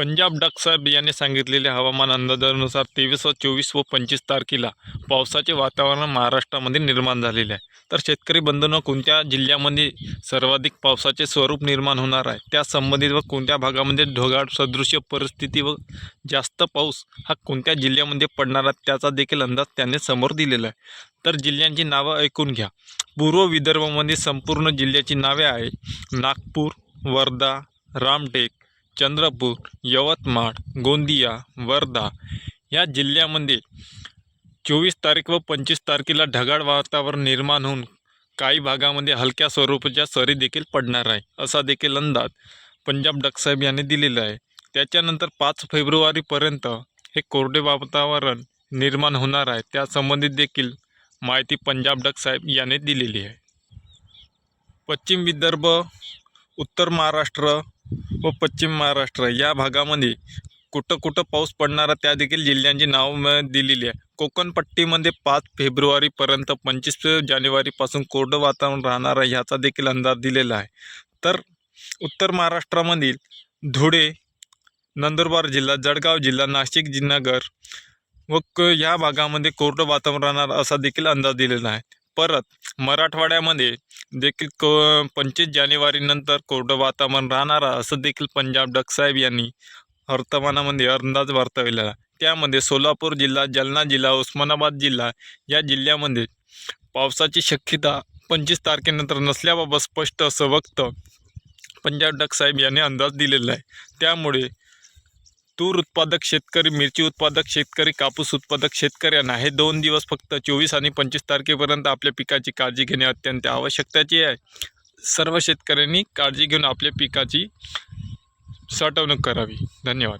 पंजाब डाक साहेब यांनी सांगितलेल्या हवामान अंदाजानुसार तेवीस व चोवीस व पंचवीस तारखेला पावसाचे वातावरण महाराष्ट्रामध्ये निर्माण झालेले आहे. तर शेतकरी बंधनं कोणत्या जिल्ह्यामध्ये सर्वाधिक पावसाचे स्वरूप निर्माण होणार आहे? त्या संबंधित व कोणत्या भागामध्ये ढोगाळ सदृश्य परिस्थिती व जास्त पाऊस हा कोणत्या जिल्ह्यामध्ये पडणार आहे त्याचा देखील अंदाज त्यांनी समोर दिलेला आहे. तर जिल्ह्यांची नावं ऐकून घ्या. पूर्व विदर्भामध्ये संपूर्ण जिल्ह्याची नावे आहे नागपूर वर्धा रामटेक चंद्रपूर यवतमाळ गोंदिया वर्धा या जिल्ह्यामध्ये चोवीस तारीख व पंचवीस तारखेला ढगाळ वातावरण निर्माण होऊन काही भागामध्ये हलक्या स्वरूपाच्या सरी देखील पडणार आहे. असा देखील अंदाज पंजाब डकसाहेब यांनी दिलेला आहे. त्याच्यानंतर पाच फेब्रुवारीपर्यंत हे कोरडे वातावरण निर्माण होणार आहे. त्यासंबंधित देखील माहिती पंजाब डकसाहेब यांनी दिलेली आहे. पश्चिम विदर्भ उत्तर महाराष्ट्र व पश्चिम महाराष्ट्र या भागामध्ये कुठं कुठं पाऊस पडणारा त्या देखील जिल्ह्यांची नावं दिलेली आहे. कोकणपट्टीमध्ये पाच फेब्रुवारीपर्यंत पंचवीस जानेवारीपासून कोरडं वातावरण राहणार आहे ह्याचा देखील अंदाज दिलेला आहे. तर उत्तर महाराष्ट्रामधील धुळे नंदुरबार जिल्हा जळगाव जिल्हा नाशिक जिल्हागर व क ह्या भागामध्ये कोरडं वातावरण राहणार असा देखील अंदाज दिलेला आहे. परत मराठवाड्यामध्ये देखील क पंचवीस जानेवारीनंतर कोरडं वातावरण राहणार असं देखील पंजाब डकसाहेब यांनी वर्तमानामध्ये अंदाज वर्तवलेला आहे. त्यामध्ये सोलापूर जिल्हा जालना जिल्हा उस्मानाबाद जिल्हा या जिल्ह्यामध्ये पावसाची शक्यता पंचवीस तारखेनंतर नसल्याबाबत स्पष्ट असं वक्त पंजाब डकसाहेब यांनी अंदाज दिलेला आहे त्यामुळे तूर उत्पादक शेतकरी मिरची उत्पादक शेतकरी कापूस उत्पादक शेतकऱ्यांना हे दोन दिवस फक्त चोवीस आणि पंचवीस तारखेपर्यंत आपल्या पिकाची काळजी घेणे अत्यंत आवश्यकताची आहे. सर्व शेतकऱ्यांनी काळजी घेऊन आपल्या पिकाची साठवणूक करावी. धन्यवाद.